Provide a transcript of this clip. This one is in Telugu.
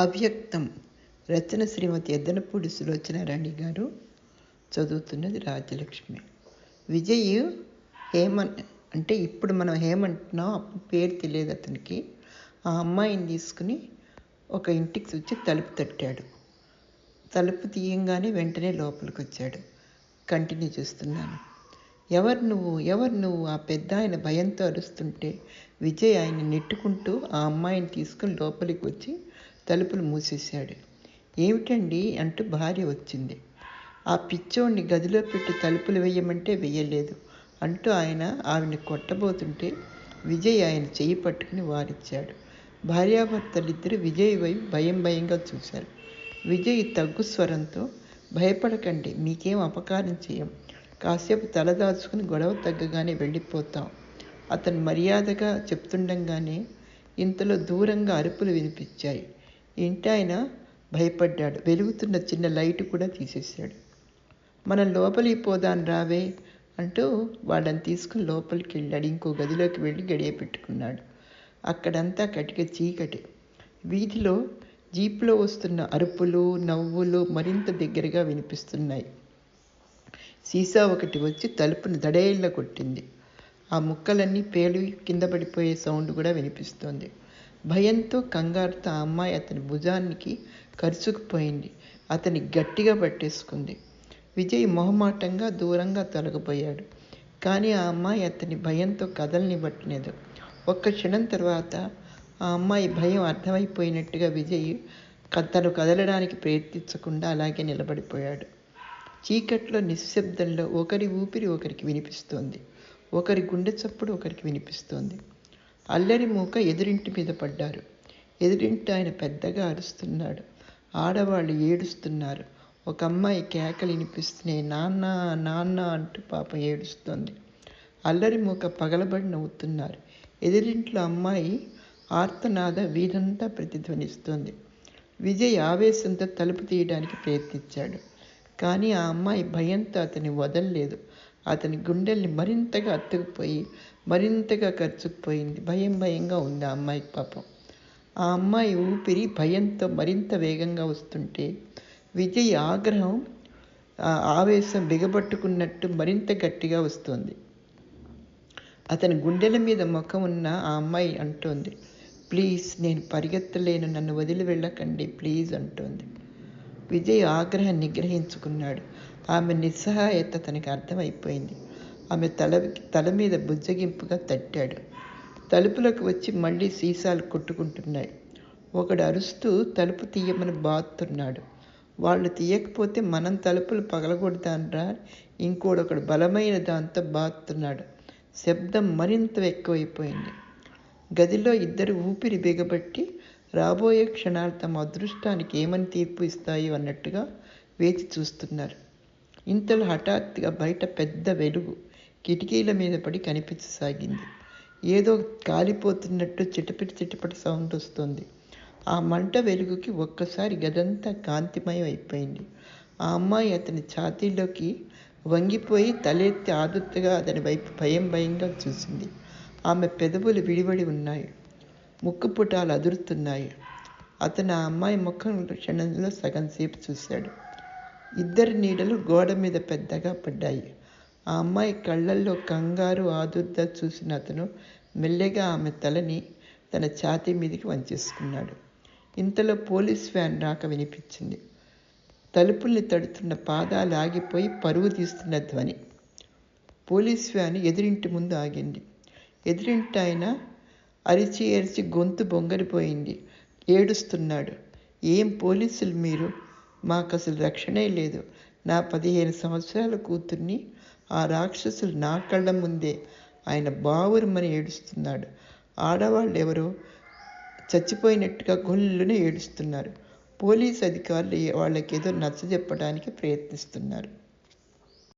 అవ్యక్తం. రచన శ్రీమతి ఎద్దనపూడి సులోచనారాణి గారు చదువుతున్నది రాజ్యలక్ష్మి. విజయ్ హేమన్ అంటే ఇప్పుడు మనం హేమంటున్నాం అప్పుడు పేరు తెలియదు అతనికి. ఆ అమ్మాయిని తీసుకుని ఒక ఇంటికి వచ్చి తలుపు తట్టాడు. తలుపు తీయంగానే వెంటనే లోపలికి వచ్చాడు కంటిన్యూ చూస్తున్నాను. ఎవరు నువ్వు? ఎవరు నువ్వు? ఆ పెద్ద ఆయన భయంతో అరుస్తుంటే విజయ్ ఆయన నెట్టుకుంటూ ఆ అమ్మాయిని తీసుకుని లోపలికి వచ్చి తలుపులు మూసేశాడు. ఏమిటండి? అంటూ భార్య వచ్చింది. ఆ పిచ్చోడిని గదిలో పెట్టి తలుపులు వేయమంటే వేయలేదు అంటూ ఆయన ఆవిని కొట్టబోతుంటే విజయ్ ఆయన చెయ్యి పట్టుకుని వారిచ్చాడు. భార్యాభర్తలిద్దరూ విజయ్ వైపు భయం భయంగా చూశారు. విజయ్ తగ్గు స్వరంతో భయపడకండి మీకేం అపకారం చేయం. కాసేపు తలదాచుకుని గొడవ తగ్గగానే వెళ్ళిపోతాం అతను మర్యాదగా చెప్తుండగానే ఇంతలో దూరంగా అరుపులు వినిపించాయి. ఇంటాయన భయపడ్డాడు. వెలుగుతున్న చిన్న లైట్ కూడా తీసేశాడు. మనం లోపలికి పోదాను రావే అంటూ వాళ్ళని తీసుకుని లోపలికి వెళ్ళాడు ఇంకో గదిలోకి వెళ్ళి గడియ పెట్టుకున్నాడు. అక్కడంతా కటిక చీకటి. వీధిలో జీప్లో వస్తున్న అరుపులు నవ్వులు మరింత దగ్గరగా వినిపిస్తున్నాయి. సీసా ఒకటి వచ్చి తలుపును దడేళ్ళ కొట్టింది. ఆ ముక్కలన్నీ పేలి కింద పడిపోయే సౌండ్ కూడా వినిపిస్తోంది. భయంతో కంగారుతో ఆ అమ్మాయి అతని భుజానికి కరుచుకుపోయింది అతని గట్టిగా పట్టేసుకుంది. విజయ్ మొహమాటంగా దూరంగా తొలగిపోయాడు. కానీ ఆ అమ్మాయి అతని భయంతో కదలనివ్వట్లేదు ఒక్క క్షణం తర్వాత ఆ అమ్మాయి భయం అర్థమైపోయినట్టుగా విజయ్ తను కదలడానికి ప్రయత్నించకుండా అలాగే నిలబడిపోయాడు. చీకట్లో నిశ్శబ్దంలో ఒకరి ఊపిరి ఒకరికి వినిపిస్తోంది. ఒకరి గుండె చప్పుడు ఒకరికి వినిపిస్తోంది. అల్లరి మూక ఎదురింటి మీద పడ్డారు. ఎదురింటి ఆయన పెద్దగా అరుస్తున్నాడు. ఆడవాళ్ళు ఏడుస్తున్నారు. ఒక అమ్మాయి కేకలు వినిపిస్తున్నాయి. నాన్న నాన్న అంటూ పాప ఏడుస్తోంది. అల్లరి మూక పగలబడి నవ్వుతున్నారు. ఎదురింట్లో అమ్మాయి ఆర్తనాద వీధంతా ప్రతిధ్వనిస్తోంది. విజయ్ ఆవేశంతో తలుపు తీయడానికి ప్రయత్నించాడు. కానీ ఆ అమ్మాయి భయంతో అతని వదలలేదు. అతని గుండెల్ని మరింతగా అత్తుకుపోయి మరింతగా ఖర్చుకుపోయింది భయం భయంగా ఉంది ఆ అమ్మాయికి పాపం. ఆ అమ్మాయి ఊపిరి భయంతో మరింత వేగంగా వస్తుంటే విజయ్ ఆగ్రహం ఆవేశం బిగబట్టుకున్నట్టు మరింత గట్టిగా వస్తుంది. అతని గుండెల మీద ముఖం ఉన్న ఆ అమ్మాయి అంటోంది ప్లీజ్ నేను పరిగెత్తలేను నన్ను వదిలి వెళ్ళకండి ప్లీజ్ అంటోంది. విజయ్ ఆగ్రహం నిగ్రహించుకున్నాడు. ఆమె నిస్సహాయత తనకు అర్థమైపోయింది. ఆమె తల తల మీద బుజ్జగింపుగా తట్టాడు. తలుపులకు వచ్చి మళ్ళీ సీసాలు కొట్టుకుంటున్నాయి. ఒకడు అరుస్తూ తలుపు తీయమని బాతున్నాడు వాళ్ళు తీయకపోతే మనం తలుపులు పగలగొడతానరా? ఇంకోడొకడు బలమైన దాంతో బాతున్నాడు శబ్దం మరింత ఎక్కువైపోయింది. గదిలో ఇద్దరు ఊపిరి బిగబట్టి రాబోయే క్షణాలు తమ అదృష్టానికి ఏమని తీర్పు ఇస్తాయో అన్నట్టుగా వేచి చూస్తున్నారు. ఇంతలో హఠాత్తుగా బయట పెద్ద వెలుగు. కిటికీల మీద పడి కనిపించసాగింది. ఏదో కాలిపోతున్నట్టు చిటపిటి చిటపటి సౌండ్ వస్తుంది. ఆ మంట వెలుగుకి ఒక్కసారి గదంతా కాంతిమయం అయిపోయింది. ఆ అమ్మాయి అతని ఛాతీలోకి వంగిపోయి తలెత్తి ఆదుర్తగా అతని వైపు భయం భయంగా చూసింది. ఆమె పెదవులు విడివడి ఉన్నాయి. ముక్కు పుటాలు అదురుతున్నాయి. అతను ఆ అమ్మాయి ముఖం క్షణంలో సగం సేపు చూశాడు. ఇద్దరి నీడలు గోడ మీద పెద్దగా పడ్డాయి. ఆ అమ్మాయి కళ్ళల్లో కంగారు ఆదుర్ద చూసిన అతను మెల్లగా ఆమె తలని తన ఛాతీ మీదకి వంచేసుకున్నాడు. ఇంతలో పోలీస్ వ్యాన్ రాక వినిపించింది. తలుపుల్ని తడుతున్న పాదాలు ఆగిపోయి పరుగు తీస్తున్న ధ్వని. పోలీస్ వ్యాన్ ఎదురింటి ముందు ఆగింది. ఎదురింటి ఆయన అరిచి ఎరిచి గొంతు బొంగరిపోయింది. ఏడుస్తున్నాడు. ఏం పోలీసులు మీరు? మాకు అసలు రక్షణే లేదు. నా పదిహేను సంవత్సరాల కూతుర్ని ఆ రాక్షసులు నా కళ్ళ ముందే. ఆయన బావురమని ఏడుస్తున్నాడు. ఆడవాళ్ళు ఎవరో చచ్చిపోయినట్టుగా గొల్లున ఏడుస్తున్నారు. పోలీస్ అధికారులు వాళ్ళకి ఏదో నచ్చజెప్పడానికి ప్రయత్నిస్తున్నారు.